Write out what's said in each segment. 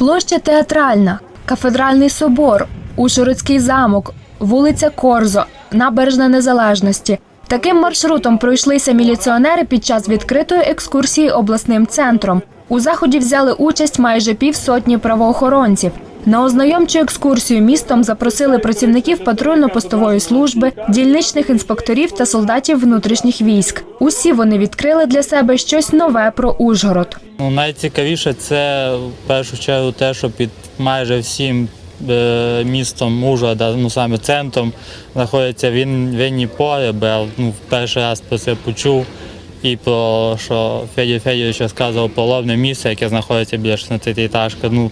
Площа театральна, кафедральний собор, Ужгородський замок, вулиця Корзо, набережна Незалежності. Таким маршрутом пройшлися міліціонери під час відкритої екскурсії обласним центром. У заході взяли участь майже півсотні правоохоронців. На ознайомчу екскурсію містом запросили працівників патрульно-постової служби, дільничних інспекторів та солдатів внутрішніх військ. Усі вони відкрили для себе щось нове про Ужгород. Ну, найцікавіше це в першу чергу те, що під майже всім е, містом Ужгорода, ну саме центром, знаходиться він, винні погреби. Ну, перший раз про це почув. І про що Федір Федорович розказував про ловне місце, яке знаходиться біля 16 етажка. Ну,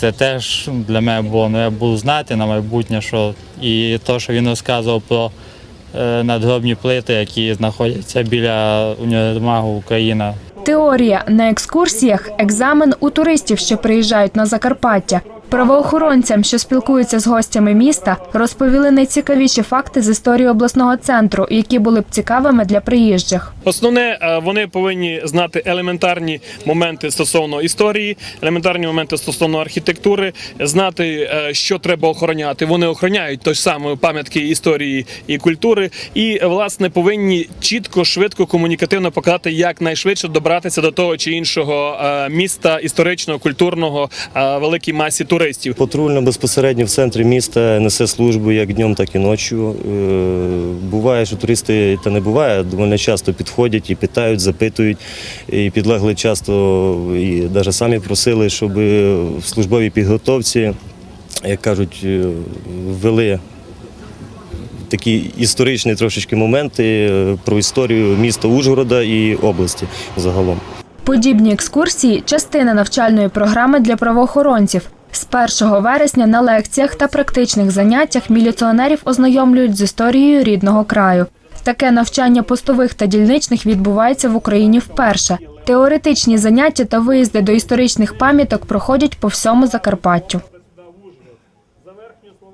це теж для мене було, ну я буду знати на майбутнє, що і те, що він розказував про е, надгробні плити, які знаходяться біля універмагу Україна. Теорія на екскурсіях екзамен у туристів, що приїжджають на Закарпаття. Правоохоронцям, що спілкуються з гостями міста, розповіли найцікавіші факти з історії обласного центру, які були б цікавими для приїжджих. Основне, е, вони повинні знати елементарні моменти стосовно історії, елементарні моменти стосовно архітектури, знати, е, що треба охороняти. Вони охороняють той саме пам'ятки історії і культури, і власне повинні чітко, швидко, комунікативно показати, як найшвидше добратися до того чи іншого е, міста історичного, культурного, великій масі туристів. Патрульно безпосередньо в центрі міста несе службу як днем, так і ночі. Буває, що туристи та не буває, доволі часто підходять і питають, запитують. І підлегли часто і навіть самі просили, щоб в службовій підготовці, як кажуть, е, ввели такі історичні трошечки моменти е, про історію міста Ужгорода і області загалом. Подібні екскурсії частина навчальної програми для правоохоронців. З 1 вересня на лекціях та практичних заняттях міліціонерів ознайомлюють з історією рідного краю. Таке навчання постових та дільничних відбувається в Україні вперше. Теоретичні заняття та виїзди до історичних пам'яток проходять по всьому Закарпаттю.